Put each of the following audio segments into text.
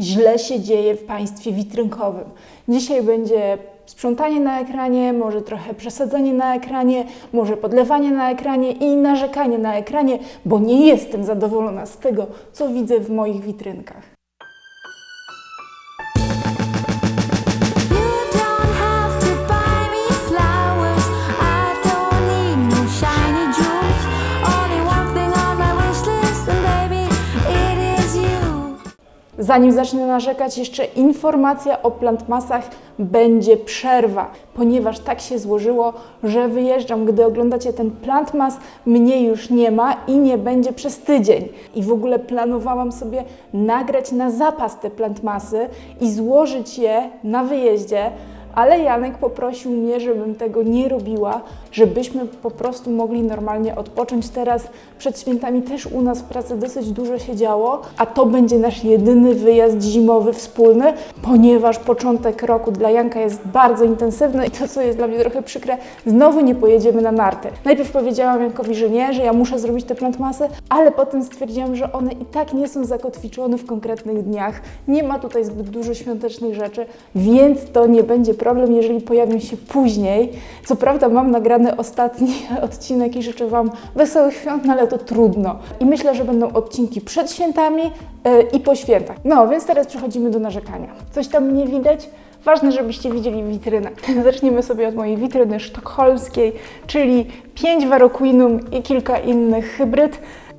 źle się dzieje w państwie witrynkowym. Dzisiaj będzie sprzątanie na ekranie, może trochę przesadzanie na ekranie, może podlewanie na ekranie i narzekanie na ekranie, bo nie jestem zadowolona z tego, co widzę w moich witrynkach. Zanim zacznę narzekać, jeszcze informacja o plantmasach będzie przerwa, ponieważ tak się złożyło, że wyjeżdżam. Gdy oglądacie ten plantmas, mnie już nie ma i nie będzie przez tydzień. I w ogóle planowałam sobie nagrać na zapas te plantmasy i złożyć je na wyjeździe, ale Janek poprosił mnie, żebym tego nie robiła, żebyśmy po prostu mogli normalnie odpocząć. Teraz przed świętami też u nas w pracy dosyć dużo się działo, a to będzie nasz jedyny wyjazd zimowy wspólny, ponieważ początek roku dla Janka jest bardzo intensywny i to, co jest dla mnie trochę przykre, znowu nie pojedziemy na narty. Najpierw powiedziałam Jankowi, że nie, że ja muszę zrobić te plantmasy, ale potem stwierdziłam, że one i tak nie są zakotwiczone w konkretnych dniach. Nie ma tutaj zbyt dużo świątecznych rzeczy, więc to nie będzie problem, jeżeli pojawią się później. Co prawda mam ostatni odcinek i życzę Wam wesołych świąt, no ale to trudno. I myślę, że będą odcinki przed świętami yy, i po świętach. No, więc teraz przechodzimy do narzekania. Coś tam nie widać? Ważne, żebyście widzieli witrynę. Zaczniemy sobie od mojej witryny sztokholmskiej, czyli 5 Varoquinum i kilka innych hybryd.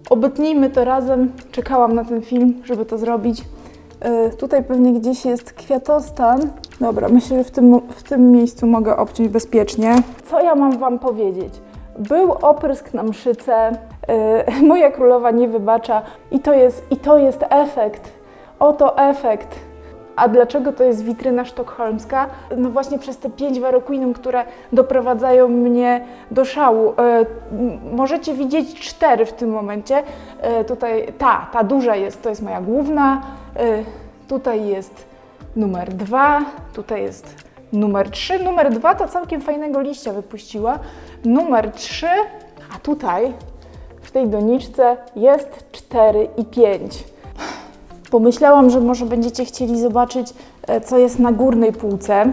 Obetnijmy to razem. Czekałam na ten film, żeby to zrobić. E, tutaj pewnie gdzieś jest kwiatostan. Dobra, myślę, że w tym, w tym miejscu mogę obciąć bezpiecznie. Co ja mam Wam powiedzieć? Był oprysk na mszyce, e, moja królowa nie wybacza i to jest, i to jest efekt. Oto efekt. A dlaczego to jest witryna sztokholmska? No właśnie przez te pięć waroquinum, które doprowadzają mnie do szału. M- możecie widzieć cztery w tym momencie. E, tutaj ta, ta duża jest, to jest moja główna. E, tutaj jest numer dwa, tutaj jest numer trzy. Numer dwa to całkiem fajnego liścia wypuściła. Numer trzy, a tutaj w tej doniczce jest cztery i pięć. Pomyślałam, że może będziecie chcieli zobaczyć, e, co jest na górnej półce.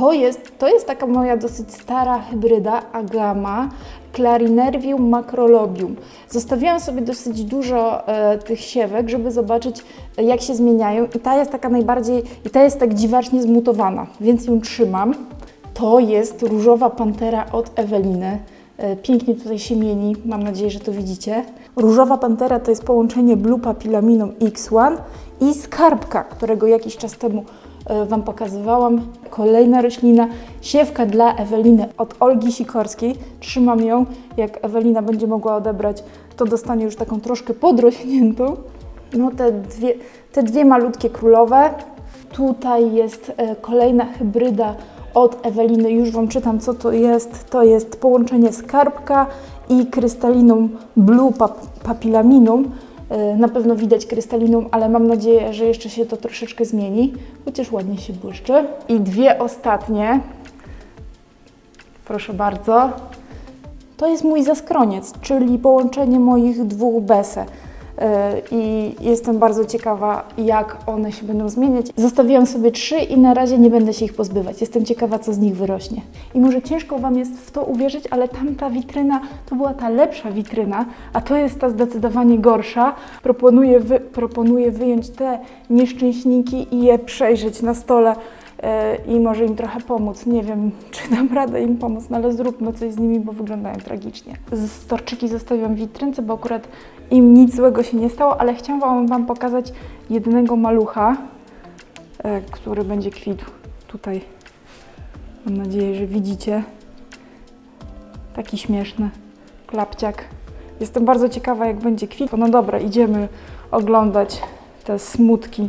To jest, to jest taka moja dosyć stara hybryda Agama Clarinervium macrolobium. Zostawiłam sobie dosyć dużo e, tych siewek, żeby zobaczyć, jak się zmieniają. I ta jest taka najbardziej, i ta jest tak dziwacznie zmutowana, więc ją trzymam. To jest różowa pantera od Eweliny. E, Pięknie tutaj się mieni, mam nadzieję, że to widzicie. Różowa pantera to jest połączenie Blue Papillaminum X1 i skarbka, którego jakiś czas temu Wam pokazywałam. Kolejna roślina, siewka dla Eweliny od Olgi Sikorskiej. Trzymam ją, jak Ewelina będzie mogła odebrać, to dostanie już taką troszkę podrośniętą. No te dwie, te dwie malutkie królowe. Tutaj jest e, kolejna hybryda od Eweliny. Już Wam czytam, co to jest. To jest połączenie skarbka i krystalinum Blue pap Papillaminum. E, Na pewno widać krystalinum, ale mam nadzieję, że jeszcze się to troszeczkę zmieni, chociaż ładnie się błyszczy. I dwie ostatnie. Proszę bardzo. To jest mój zaskroniec, czyli połączenie moich dwóch bese. Yy, I jestem bardzo ciekawa, jak one się będą zmieniać. Zostawiłam sobie trzy i na razie nie będę się ich pozbywać. Jestem ciekawa, co z nich wyrośnie. I może ciężko Wam jest w to uwierzyć, ale tamta witryna to była ta lepsza witryna, a to jest ta zdecydowanie gorsza. Proponuję, wy, proponuję wyjąć te nieszczęśniki i je przejrzeć na stole e, i może im trochę pomóc. Nie wiem, czy dam radę im pomóc, no ale zróbmy coś z nimi, bo wyglądają tragicznie. Z storczyki zostawiam w witrynce, bo akurat im nic złego się nie stało, ale chciałam Wam pokazać jednego malucha, e, który będzie kwitł tutaj. Mam nadzieję, że widzicie. Taki śmieszny klapciak. Jestem bardzo ciekawa, jak będzie kwitł. No dobra, idziemy oglądać te smutki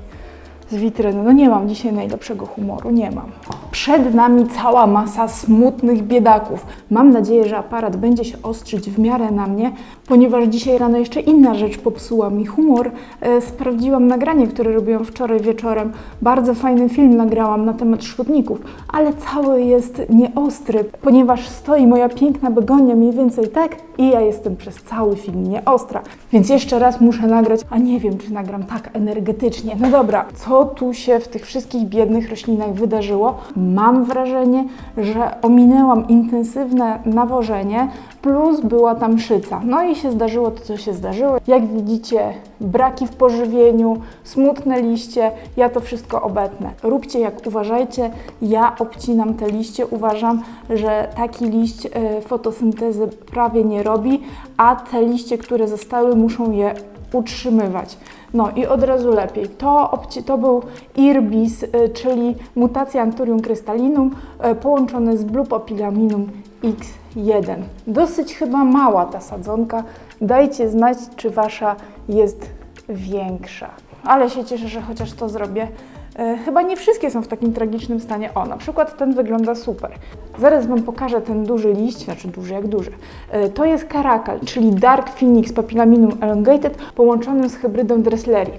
z witryny. No nie mam dzisiaj najlepszego humoru, nie mam. Przed nami cała masa smutnych biedaków. Mam nadzieję, że aparat będzie się ostrzyć w miarę na mnie, ponieważ dzisiaj rano jeszcze inna rzecz popsuła mi humor. E, sprawdziłam nagranie, które robiłam wczoraj wieczorem. Bardzo fajny film nagrałam na temat szkodników, ale cały jest nieostry, ponieważ stoi moja piękna begonia mniej więcej tak i ja jestem przez cały film nieostra. Więc jeszcze raz muszę nagrać, a nie wiem, czy nagram tak energetycznie. No dobra, co tu się w tych wszystkich biednych roślinach wydarzyło? Mam wrażenie, że ominęłam intensywne nawożenie, plus była tam szyca. No i się zdarzyło to, co się zdarzyło. Jak widzicie, braki w pożywieniu, smutne liście, ja to wszystko obetnę. Róbcie jak uważajcie, ja obcinam te liście, uważam, że taki liść e, fotosyntezy prawie nie robi, a te liście, które zostały, muszą je utrzymywać. No i od razu lepiej. To, to był irbis, y, czyli mutacja Anthurium crystallinum y, połączony z Bluepopilaminum X1. Dosyć chyba mała ta sadzonka. Dajcie znać, czy wasza jest większa. Ale się cieszę, że chociaż to zrobię. E, Chyba nie wszystkie są w takim tragicznym stanie. O, na przykład ten wygląda super. Zaraz Wam pokażę ten duży liść, znaczy duży jak duży. E, To jest karakal, czyli Dark Phoenix Papillaminum elongated połączonym z hybrydą Dressleri.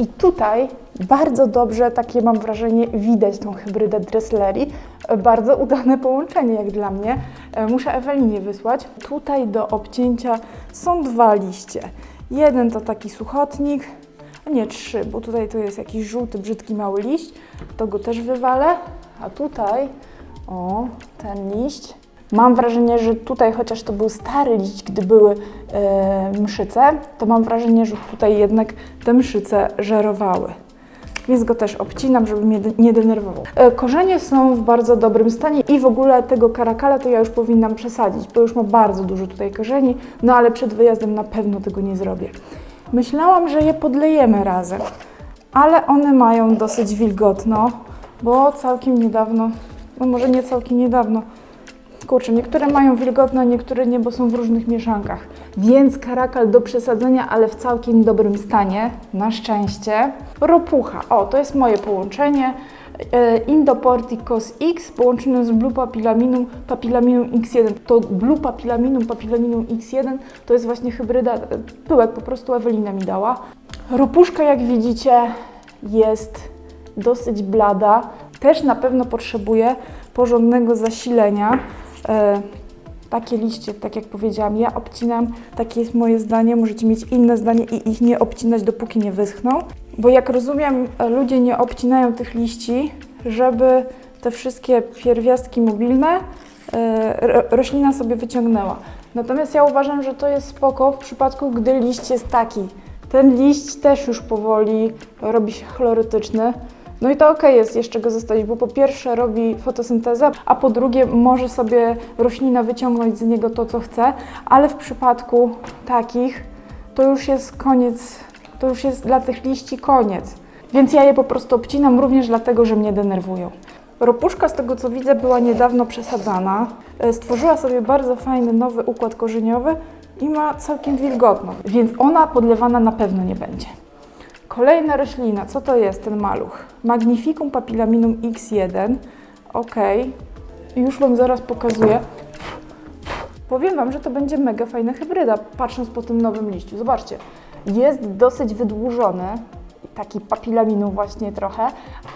I tutaj bardzo dobrze, takie mam wrażenie, widać tą hybrydę Dressleri. E, Bardzo udane połączenie jak dla mnie. Muszę Ewelinie wysłać. Tutaj do obcięcia są dwa liście. Jeden to taki suchotnik, a nie trzy, bo tutaj to jest jakiś żółty, brzydki mały liść, to go też wywalę, a tutaj, o, ten liść. Mam wrażenie, że tutaj, chociaż to był stary liść, gdy były e, mszyce, to mam wrażenie, że tutaj jednak te mszyce żerowały. Więc go też obcinam, żeby mnie nie denerwował. E, Korzenie są w bardzo dobrym stanie i w ogóle tego karakala to ja już powinnam przesadzić, bo już ma bardzo dużo tutaj korzeni, no ale przed wyjazdem na pewno tego nie zrobię. Myślałam, że je podlejemy razem, ale one mają dosyć wilgotno, bo całkiem niedawno, no może nie całkiem niedawno, Kurczę, niektóre mają wilgotne, niektóre nie, bo są w różnych mieszankach. Więc karakal do przesadzenia, ale w całkiem dobrym stanie, na szczęście. Ropucha, o, to jest moje połączenie. E, Indoporticos X połączone z Blue Papillaminum, Papillaminum X1. To Blue Papillaminum, Papillaminum X1 to jest właśnie hybryda, e, pyłek po prostu Ewelina mi dała. Ropuszka, jak widzicie, jest dosyć blada. Też na pewno potrzebuje porządnego zasilenia. E, takie liście, tak jak powiedziałam, ja obcinam, takie jest moje zdanie, możecie mieć inne zdanie i ich nie obcinać, dopóki nie wyschną. Bo jak rozumiem, ludzie nie obcinają tych liści, żeby te wszystkie pierwiastki mobilne e, ro- roślina sobie wyciągnęła. Natomiast ja uważam, że to jest spoko w przypadku, gdy liść jest taki. Ten liść też już powoli robi się chlorytyczny. No i to ok jest jeszcze go zostawić, bo po pierwsze robi fotosyntezę, a po drugie może sobie roślina wyciągnąć z niego to, co chce, ale w przypadku takich to już jest koniec, to już jest dla tych liści koniec. Więc ja je po prostu obcinam również dlatego, że mnie denerwują. Ropuszka, z tego co widzę, była niedawno przesadzana. E, Stworzyła sobie bardzo fajny nowy układ korzeniowy i ma całkiem wilgotno, więc ona podlewana na pewno nie będzie. Kolejna roślina, co to jest ten maluch? Magnificum papillaminum X1. Ok, już Wam zaraz pokazuję. Powiem Wam, że to będzie mega fajna hybryda, patrząc po tym nowym liściu. Zobaczcie, jest dosyć wydłużony, taki papilaminum właśnie trochę,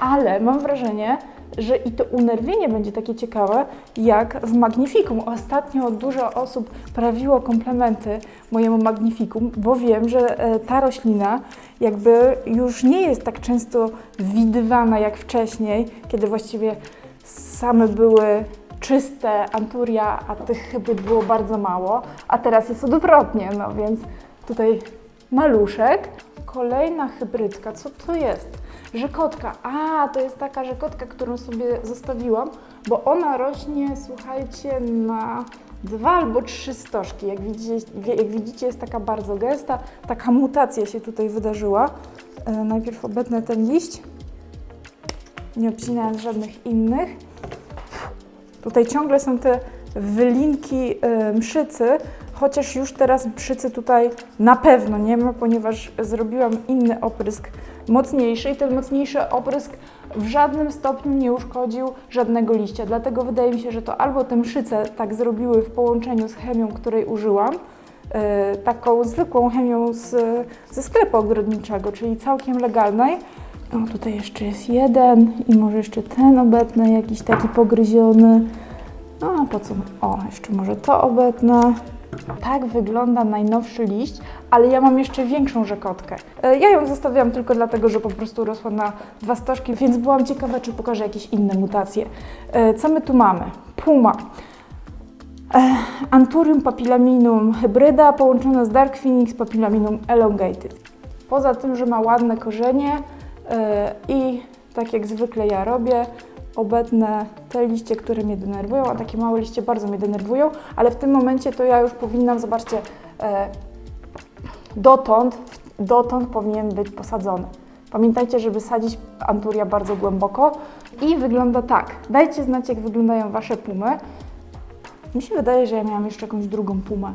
ale mam wrażenie, że i to unerwienie będzie takie ciekawe, jak w Magnificum. Ostatnio dużo osób prawiło komplementy mojemu Magnificum, bo wiem, że e, ta roślina jakby już nie jest tak często widywana jak wcześniej, kiedy właściwie same były czyste anturia, a tych hybryd było bardzo mało, a teraz jest odwrotnie, no więc tutaj maluszek. Kolejna hybrydka, co to jest? Rzekotka. A, to jest taka rzekotka, którą sobie zostawiłam, bo ona rośnie, słuchajcie, na dwa albo trzy stożki. Jak widzicie, jak widzicie jest taka bardzo gęsta, taka mutacja się tutaj wydarzyła. E, najpierw obetnę ten liść, nie obcinając żadnych innych. Tutaj ciągle są te wylinki y, mszycy, chociaż już teraz mszycy tutaj na pewno nie ma, ponieważ zrobiłam inny oprysk mocniejszy i ten mocniejszy oprysk w żadnym stopniu nie uszkodził żadnego liścia. Dlatego wydaje mi się, że to albo te mszyce tak zrobiły w połączeniu z chemią, której użyłam, e, taką zwykłą chemią z, ze sklepu ogrodniczego, czyli całkiem legalnej. O, tutaj jeszcze jest jeden i może jeszcze ten obetnę, jakiś taki pogryziony. No a po co? O, jeszcze może to obetnę. Tak wygląda najnowszy liść, ale ja mam jeszcze większą rzekotkę. E, Ja ją zostawiłam tylko dlatego, że po prostu rosła na dwa stożki, więc byłam ciekawa, czy pokażę jakieś inne mutacje. E, Co my tu mamy? Puma. E, Anthurium papillaminum hybryda połączona z Dark Phoenix papillaminum elongated. Poza tym, że ma ładne korzenie i tak jak zwykle ja robię, obetnę te liście, które mnie denerwują, a takie małe liście bardzo mnie denerwują, ale w tym momencie to ja już powinnam, zobaczcie, e, dotąd, dotąd powinien być posadzony. Pamiętajcie, żeby sadzić anturia bardzo głęboko i wygląda tak. Dajcie znać, jak wyglądają Wasze pumy. Mi się wydaje, że ja miałam jeszcze jakąś drugą pumę.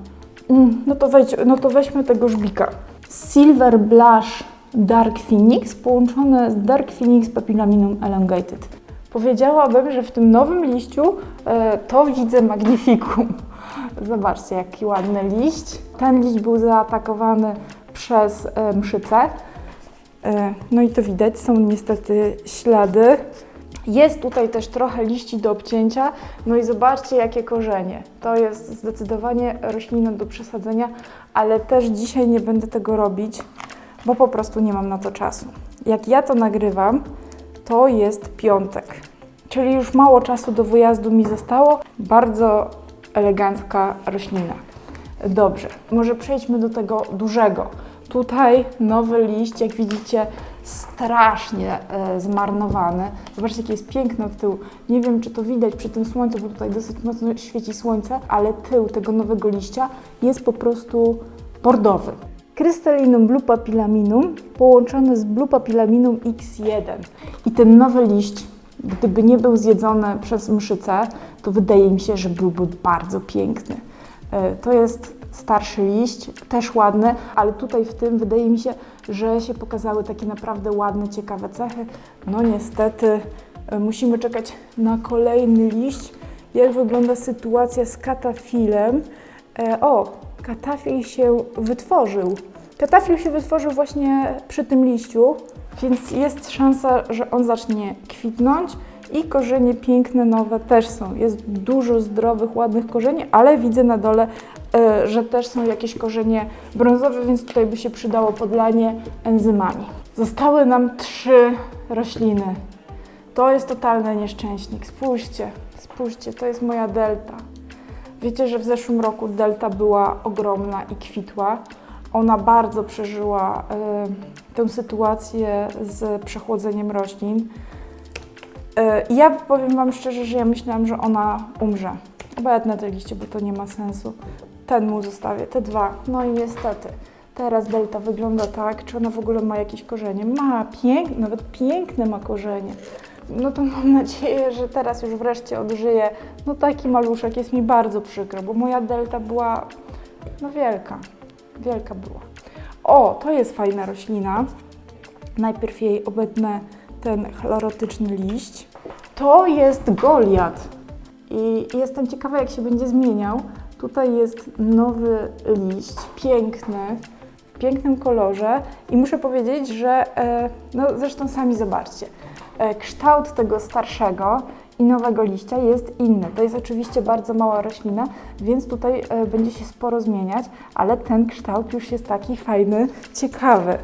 Mm, no, to wejdź, no to weźmy tego żbika. Silver Blush Dark Phoenix połączone z Dark Phoenix Papillaminum elongated. Powiedziałabym, że w tym nowym liściu e, to widzę magnifikum. Zobaczcie, jaki ładny liść. Ten liść był zaatakowany przez e, mszycę. E, No i to widać, są niestety ślady. Jest tutaj też trochę liści do obcięcia, no i zobaczcie jakie korzenie. To jest zdecydowanie roślina do przesadzenia, ale też dzisiaj nie będę tego robić, bo po prostu nie mam na to czasu. Jak ja to nagrywam, to jest piątek, czyli już mało czasu do wyjazdu mi zostało. Bardzo elegancka roślina. Dobrze, może przejdźmy do tego dużego. Tutaj nowy liść, jak widzicie, strasznie e, zmarnowany. Zobaczcie, jaki jest piękny od tyłu. Nie wiem, czy to widać przy tym słońcu, bo tutaj dosyć mocno świeci słońce, ale tył tego nowego liścia jest po prostu bordowy. Krystalinum Blue Papillaminum połączony z Blue Papillaminum X1. I ten nowy liść, gdyby nie był zjedzony przez mszycę, to wydaje mi się, że byłby bardzo piękny. E, To jest starszy liść, też ładny, ale tutaj w tym wydaje mi się, że się pokazały takie naprawdę ładne, ciekawe cechy. No niestety e, musimy czekać na kolejny liść. Jak wygląda sytuacja z katafilem? E, O, katafil się wytworzył. Katafil się wytworzył właśnie przy tym liściu, więc jest szansa, że on zacznie kwitnąć i korzenie piękne, nowe też są. Jest dużo zdrowych, ładnych korzeni, ale widzę na dole, e, że też są jakieś korzenie brązowe, więc tutaj by się przydało podlanie enzymami. Zostały nam trzy rośliny. To jest totalny nieszczęśnik. Spójrzcie, spójrzcie, to jest moja delta. Wiecie, że w zeszłym roku delta była ogromna i kwitła. Ona bardzo przeżyła y, tę sytuację z przechłodzeniem roślin. Y, ja powiem Wam szczerze, że ja myślałam, że ona umrze. Obetnę te liście, bo to nie ma sensu. Ten mu zostawię, te dwa. No i niestety. Teraz delta wygląda tak, czy ona w ogóle ma jakieś korzenie? Ma, pięk, nawet piękne ma korzenie. No to mam nadzieję, że teraz już wreszcie odżyje. No taki maluszek, jest mi bardzo przykro, bo moja delta była no wielka, wielka była. O, to jest fajna roślina. Najpierw jej obetnę ten chlorotyczny liść. To jest Goliat. I jestem ciekawa, jak się będzie zmieniał. Tutaj jest nowy liść, piękny, pięknym kolorze. I muszę powiedzieć, że, e, no zresztą sami zobaczcie, e, kształt tego starszego i nowego liścia jest inny. To jest oczywiście bardzo mała roślina, więc tutaj e, będzie się sporo zmieniać, ale ten kształt już jest taki fajny, ciekawy.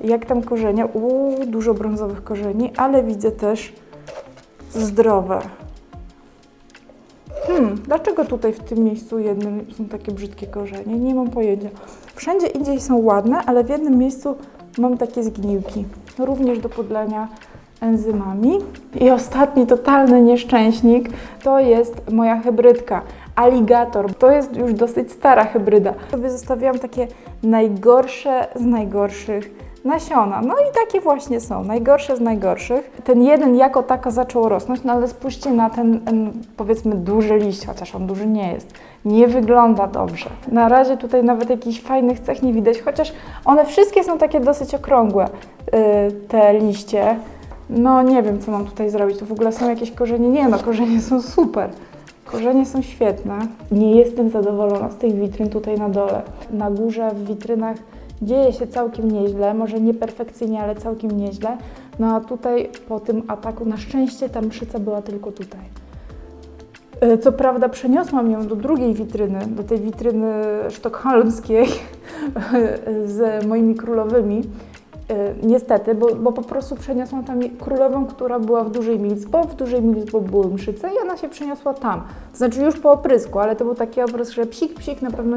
Jak tam korzenie? Uuu, dużo brązowych korzeni, ale widzę też zdrowe. Hmm, dlaczego tutaj w tym miejscu jednym są takie brzydkie korzenie? Nie mam pojęcia. Wszędzie indziej są ładne, ale w jednym miejscu mam takie zgniłki. Również do podlania enzymami. I ostatni totalny nieszczęśnik to jest moja hybrydka. Aligator. To jest już dosyć stara hybryda. Sobie zostawiłam takie najgorsze z najgorszych nasiona. No i takie właśnie są, najgorsze z najgorszych. Ten jeden jako tako zaczął rosnąć, no ale spójrzcie na ten powiedzmy duży liść, chociaż on duży nie jest. Nie wygląda dobrze. Na razie tutaj nawet jakichś fajnych cech nie widać, chociaż one wszystkie są takie dosyć okrągłe. te liście. No nie wiem, co mam tutaj zrobić. Tu w ogóle są jakieś korzenie? Nie, no korzenie są super. Korzenie są świetne. Nie jestem zadowolona z tych witryn tutaj na dole. Na górze w witrynach dzieje się całkiem nieźle, może nie perfekcyjnie, ale całkiem nieźle. No a tutaj po tym ataku, na szczęście ta mszyca była tylko tutaj. E, Co prawda przeniosłam ją do drugiej witryny, do tej witryny sztokholmskiej z moimi królowymi. E, Niestety, bo, bo po prostu przeniosłam tam królową, która była w dużej Milsbo, w dużej Milsbo były mszyce i ona się przeniosła tam. Znaczy już po oprysku, ale to był taki oprysk, że psik, psik, na pewno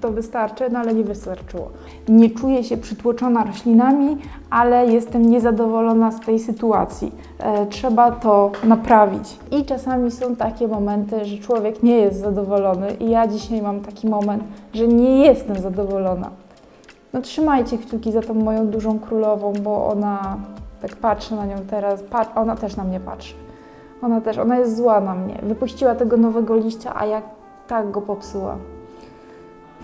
to wystarczy, no ale nie wystarczyło. Nie czuję się przytłoczona roślinami, ale jestem niezadowolona z tej sytuacji. E, trzeba to naprawić. I czasami są takie momenty, że człowiek nie jest zadowolony i ja dzisiaj mam taki moment, że nie jestem zadowolona. No trzymajcie kciuki za tą moją dużą królową, bo ona, tak patrzę na nią teraz, ona też na mnie patrzy. Ona też, ona jest zła na mnie. Wypuściła tego nowego liścia, a ja tak go popsułam.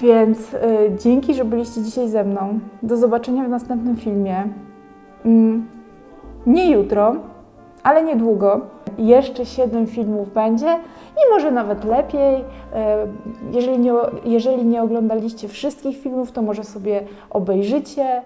Więc y, dzięki, że byliście dzisiaj ze mną. Do zobaczenia w następnym filmie. Mm, nie jutro, ale niedługo. Jeszcze 7 filmów będzie i może nawet lepiej. E, Jeżeli nie, jeżeli nie oglądaliście wszystkich filmów, to może sobie obejrzycie.